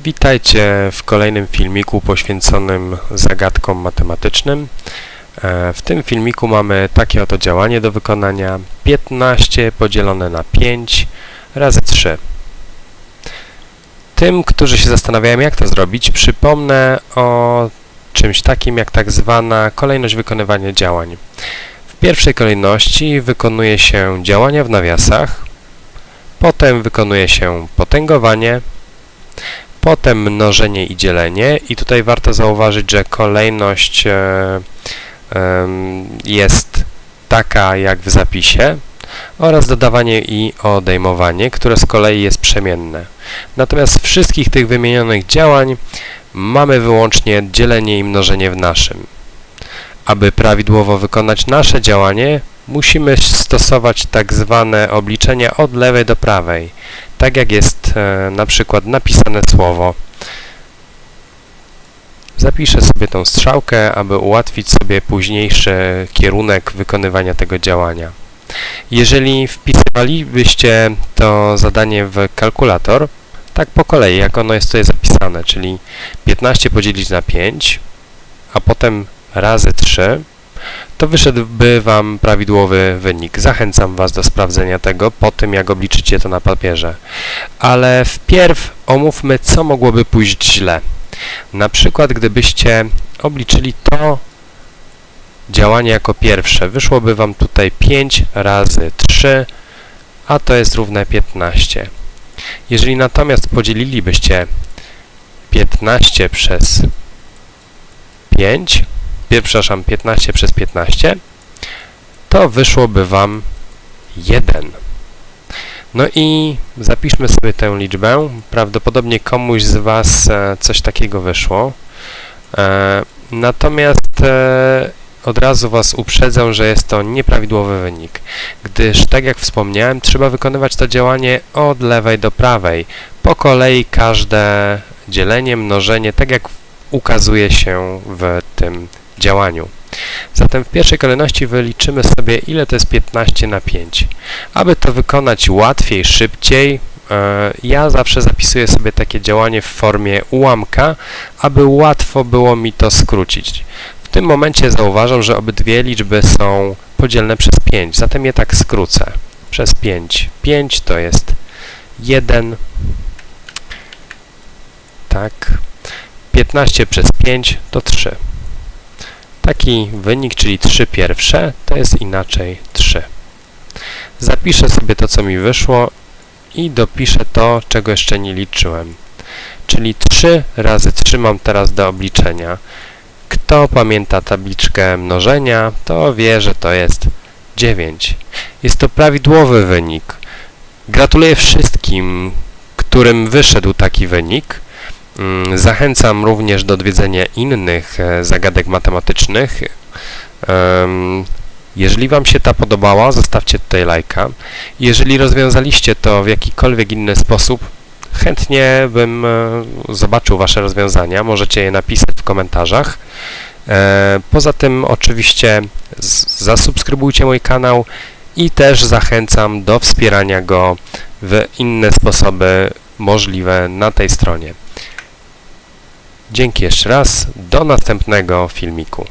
Witajcie w kolejnym filmiku poświęconym zagadkom matematycznym. E, W tym filmiku mamy takie oto działanie do wykonania 15 podzielone na 5 razy 3. Tym, którzy się zastanawiają jak to zrobić, przypomnę o czymś takim jak tak zwana kolejność wykonywania działań. W pierwszej kolejności wykonuje się działania w nawiasach, potem wykonuje się potęgowanie, potem mnożenie i dzielenie i tutaj warto zauważyć, że kolejność e, jest taka jak w zapisie oraz dodawanie i odejmowanie, które z kolei jest przemienne. Natomiast wszystkich tych wymienionych działań mamy wyłącznie dzielenie i mnożenie w naszym. Aby prawidłowo wykonać nasze działanie, musimy stosować tak zwane obliczenia od lewej do prawej, tak jak jest e, na przykład napisane słowo. Zapiszę sobie tą strzałkę, aby ułatwić sobie późniejszy kierunek wykonywania tego działania. Jeżeli wpisywalibyście to zadanie w kalkulator, tak po kolei, jak ono jest tutaj zapisane, czyli 15 podzielić na 5, a potem razy 3, to wyszedłby Wam prawidłowy wynik. Zachęcam Was do sprawdzenia tego po tym, jak obliczycie to na papierze. Ale wpierw omówmy, co mogłoby pójść źle. Na przykład, gdybyście obliczyli to działanie jako pierwsze, wyszłoby Wam tutaj 5 razy 3, a to jest równe 15. Jeżeli natomiast podzielilibyście 15 przez 5, pier- przepraszam, 15 przez 15, to wyszłoby Wam 1. No i zapiszmy sobie tę liczbę. Prawdopodobnie komuś z Was e, coś takiego wyszło. E, Natomiast e, od razu Was uprzedzę, że jest to nieprawidłowy wynik, gdyż, tak jak wspomniałem, trzeba wykonywać to działanie od lewej do prawej. Po kolei każde dzielenie, mnożenie, tak jak ukazuje się w tym działaniu. Zatem w pierwszej kolejności wyliczymy sobie, ile to jest 15 na 5. Aby to wykonać łatwiej, szybciej, e, ja zawsze zapisuję sobie takie działanie w formie ułamka, aby łatwo było mi to skrócić. W tym momencie zauważam, że obydwie liczby są podzielne przez 5, zatem je tak skrócę. Przez 5. 5 to jest 1. Tak. 15 przez 5 to 3. Taki wynik, czyli 3 pierwsze, to jest inaczej 3. Zapiszę sobie to, co mi wyszło i dopiszę to, czego jeszcze nie liczyłem. Czyli 3 razy 3 mam teraz do obliczenia. Kto pamięta tabliczkę mnożenia, to wie, że to jest 9. Jest to prawidłowy wynik. Gratuluję wszystkim, którym wyszedł taki wynik. Mm, Zachęcam również do odwiedzenia innych e, zagadek matematycznych. Em, Jeżeli Wam się ta podobała, zostawcie tutaj lajka. Jeżeli rozwiązaliście to w jakikolwiek inny sposób, chętnie bym e, zobaczył Wasze rozwiązania. Możecie je napisać w komentarzach. E, Poza tym oczywiście zasubskrybujcie mój kanał i też zachęcam do wspierania go w inne sposoby możliwe na tej stronie. Dzięki jeszcze raz, do następnego filmiku.